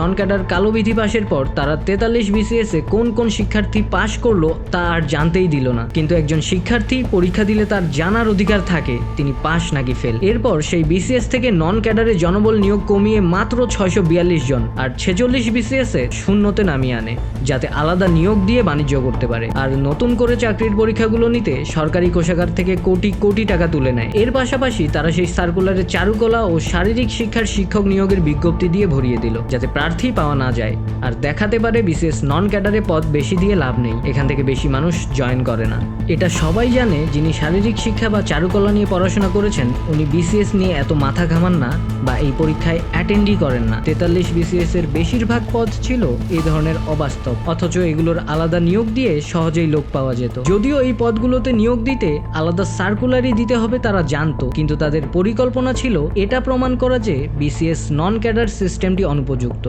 Non cadre কালো বিধি পাশের পর তারা তেতাল্লিশ বিসিএস এ কোন কোন শিক্ষার্থী পাশ করল তা আর জানতেই দিল না। কিন্তু একজন শিক্ষার্থী পরীক্ষা দিলে তার জানার অধিকার থাকে, তিনি পাশ নাকি ফেল। এরপর সেই বিসিএস থেকে নন ক্যাডারে জনবল নিয়োগ কমিয়ে মাত্র ছয়শো বিয়াল্লিশ জন আর ছেচল্লিশ বিসিএস এ শূন্যতে নামিয়ে আনে, যাতে আলাদা নিয়োগ দিয়ে বাণিজ্য করতে পারে। আর নতুন করে চাকরির পরীক্ষাগুলো নিতে সরকারি কোষাগার থেকে কোটি কোটি টাকা তুলে নেয়। এর পাশাপাশি তারা সেই সার্কুলারে চারুকলা ও শারীরিক শিক্ষার শিক্ষক নিয়োগের বিজ্ঞপ্তি দিয়ে ভরিয়ে দিল, যাতে প্রার্থী পাওয়া না যায়। আর দেখাতে পারে বিসিএস নন ক্যাডারে পদ বেশি দিয়ে লাভ নেই। এখান থেকে বেশি মানুষ জয়েন করে না। এটা সবাই জানে যিনি শারীরিক শিক্ষা বা চারুকলা নিয়ে পড়াশোনা করেছেন, উনি বিসিএস নিয়ে এত মাথা ঘামান না বা এই পরীক্ষায় অ্যাটেন্ডই করেন না। তেতাল্লিশ বিসিএস এর বেশিরভাগ পদ ছিল এই ধরনের অবাস্তব। অথচ এগুলোর আলাদা নিয়োগ দিয়ে সহজেই লোক পাওয়া যেত। যদিও এই পদগুলোতে নিয়োগ দিতে আলাদা সার্কুলারই দিতে হবে তারা জানতো। কিন্তু তাদের পরিকল্পনা ছিল এটা প্রমাণ করা যে বিসিএস নন ক্যাডার সিস্টেমটি অনুপযুক্ত।